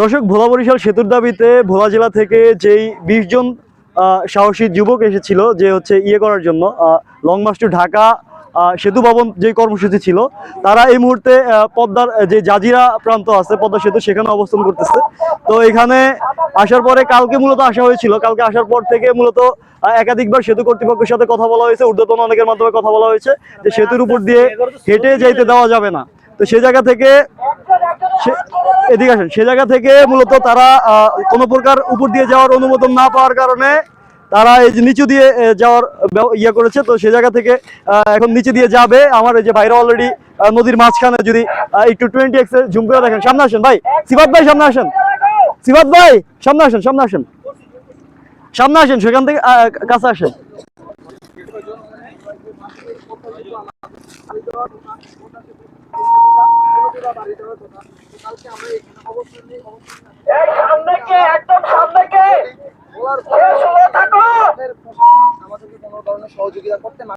দর্শক, ভোলা বরিশাল সেতুর দাবিতে ভোলা জেলা থেকে যেই বিশ জন সাহসী যুবক এসেছিল যে হচ্ছে ইয়ে করার জন্য লং মার্চ টু ঢাকা সেতু ভবন যে কর্মসূচি ছিল, তারা এই মুহূর্তে পদ্মার, যে জাজিরা প্রান্ত আছে, পদ্মা সেতু, সেখানে অবস্থান করতেছে। তো এখানে আসার পরে কালকে মূলত আসা হয়েছিল। কালকে আসার পর থেকে মূলত একাধিকবার সেতু কর্তৃপক্ষের সাথে কথা বলা হয়েছে, ঊর্ধ্বতন অনেকের মাধ্যমে কথা বলা হয়েছে যে সেতুর উপর দিয়ে হেঁটে যাইতে দেওয়া যাবে না। তো সে জায়গা থেকে এদিকে আসেন। সে জায়গা থেকে মূলত তারা কোনো প্রকার উপর দিয়ে যাওয়ার অনুমোদন না পাওয়ার কারণে তারা এই যে নিচু দিয়ে যাওয়ার ইয়ে করেছে। তো সে জায়গা থেকে এখন নিচে দিয়ে যাবে। আমার এই যে ভাইরা অলরেডি নদীর মাঝখানে যদি একটু টোয়েন্টি এক্স জুম করে দেখেন, সামনে আসেন ভাই। সিবাত ভাই, সামনে আসেন। সিবাত ভাই, সামনে আসেন সামনে আসেন। সামনে আসেন, সেখান থেকে কাছে আসেন। আমাদেরকে কোনো ধরনের সহযোগিতা করতে না